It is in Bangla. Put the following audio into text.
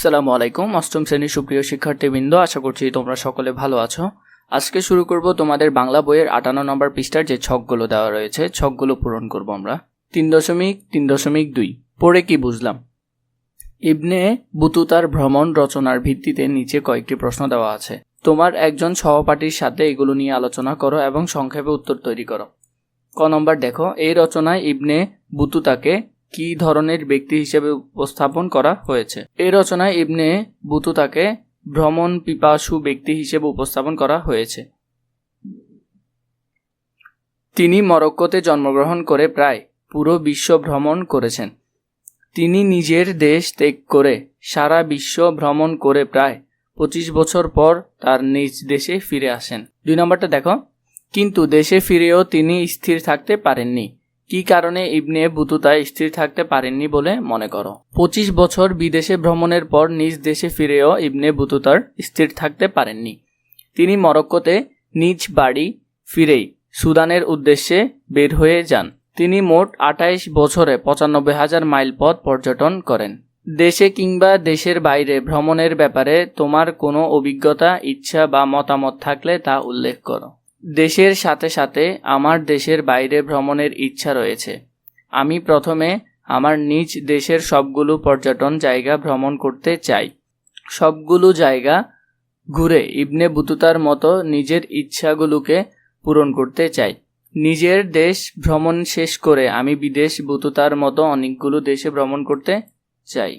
সালামু আলাইকুম, অষ্টম শ্রেণির সুপ্রিয় শিক্ষার্থীবৃন্দ, আশা করছি তোমরা সকলে ভালো আছো। আজকে শুরু করব তোমাদের বাংলা বইয়ের আটান্ন নম্বর পৃষ্ঠার যে ছকগুলো দেওয়া রয়েছে, ছকগুলো পূরণ করব আমরা। তিন দশমিক তিন দশমিক দুই, পড়ে কি বুঝলাম? ইবনে বুতুতার ভ্রমণ রচনার ভিত্তিতে নিচে কয়েকটি প্রশ্ন দেওয়া আছে। তোমার একজন সহপাঠীর সাথে এগুলো নিয়ে আলোচনা করো এবং সংক্ষেপে উত্তর তৈরি করো। ক নম্বর দেখো, এই রচনায় ইবনে বুতুতাকে কি ধরনের ব্যক্তি হিসেবে উপস্থাপন করা হয়েছে? এই রচনায় ইবনে বুতুতাকে ভ্রমণ পিপাসু ব্যক্তি হিসেবে উপস্থাপন করা হয়েছে। তিনি মরক্কোতে জন্মগ্রহণ করে প্রায় পুরো বিশ্ব ভ্রমণ করেছেন। তিনি নিজের দেশ ত্যাগ করে সারা বিশ্ব ভ্রমণ করে প্রায় পঁচিশ বছর পর তার নিজ দেশে ফিরে আসেন। দুই নম্বরটা দেখো। কিন্তু দেশে ফিরেও তিনি স্থির থাকতে পারেননি। কি কারণে ইবনে বুতুতা স্থির থাকতে পারেননি বলে মনে করো? পঁচিশ বছর বিদেশে ভ্রমণের পর নিজ দেশে ফিরেও ইবনে বুতুতার স্থির থাকতে পারেননি। তিনি মরক্কোতে নিজ বাড়ি ফিরেই সুদানের উদ্দেশ্যে বের হয়ে যান। তিনি মোট আঠাইশ বছরে পঁচানব্বই হাজার মাইল পথ পর্যটন করেন। দেশে কিংবা দেশের বাইরে ভ্রমণের ব্যাপারে তোমার কোনো অভিজ্ঞতা, ইচ্ছা বা মতামত থাকলে তা উল্লেখ করো। দেশের সাথে সাথে আমার দেশের বাইরে ভ্রমণের ইচ্ছা রয়েছে। আমি প্রথমে আমার নিজ দেশের সবগুলো পর্যটন জায়গা ভ্রমণ করতে চাই। সবগুলো জায়গা ঘুরে ইবনে বুতুতার মতো নিজের ইচ্ছাগুলোকে পূরণ করতে চাই। নিজের দেশ ভ্রমণ শেষ করে আমি বিদেশ বুতুতার মতো অনেকগুলো দেশে ভ্রমণ করতে চাই।